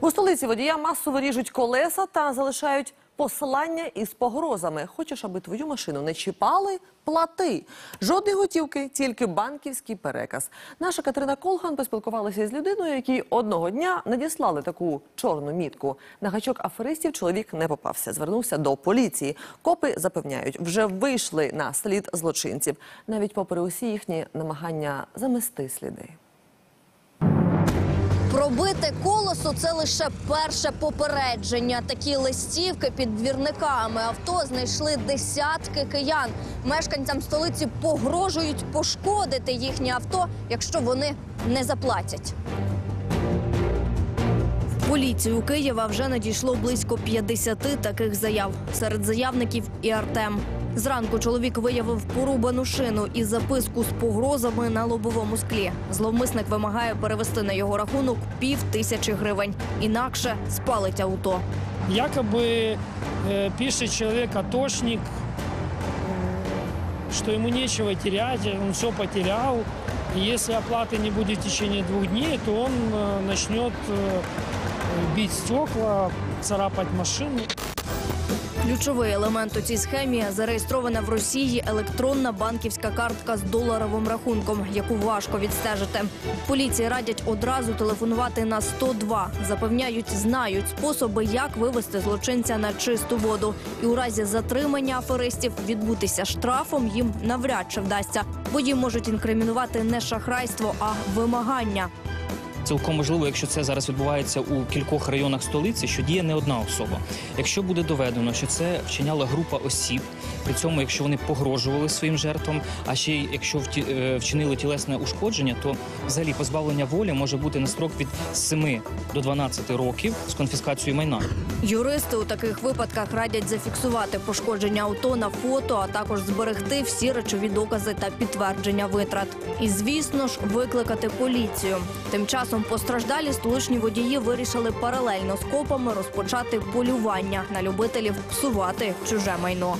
У столиці водія масово ріжуть колеса та залишають посилання із погрозами. Хочеш, аби твою машину не чіпали? Плати. Жодної готівки, тільки банківський переказ. Наша Катерина Колган поспілкувалася з людиною, якій одного дня надіслали таку чорну мітку. На гачок аферистів чоловік не попався. Звернувся до поліції. Копи запевняють, вже вийшли на слід злочинців, навіть попри усі їхні намагання замести сліди. Пробите колесо це лише перше попередження. Такі листівки під двірниками авто знайшли десятки киян. Мешканцям столиці погрожують пошкодити їхнє авто, якщо вони не заплатять. В Поліцію Києва вже надійшло близько 50 таких заяв. Серед заявників і Артем. Зранку чоловік виявив порубану шину і записку з погрозами на лобовому склі. Зловмисник вимагає перевести на його рахунок пів тисячі гривень. Інакше спалить авто. Якобы э, пишет человек атошник, э, что ему нечего терять, он все потерял. И если оплаты не будет в течение двух дней, то он э, начнет э, бить стекла, царапать машину. Ключовий елемент у цій схемі зареєстрована в Росії електронна банківська картка з доларовим рахунком, яку важко відстежити. Поліції радять одразу телефонувати на 102. Запевняють, знають способи, як вивести злочинця на чисту воду. І у разі затримання аферистів відбутися штрафом їм навряд чи вдасться, бо їм можуть інкримінувати не шахрайство, а вимагання. Цілком можливо, якщо це зараз відбувається у кількох районах столиці, що діє не одна особа. Якщо буде доведено, що це вчиняла група осіб, при цьому, якщо вони погрожували своїм жертвам, а ще й якщо е, вчинили тілесне ушкодження, то взагалі позбавлення волі може бути на строк від 7 до 12 років з конфіскацією майна. Юристи у таких випадках радять зафіксувати пошкодження авто на фото, а також зберегти всі речові докази та підтвердження витрат. І звісно ж, викликати поліцію. Тим часом постраждалі столичні водії вирішили паралельно з копами розпочати полювання на любителів псувати чуже майно.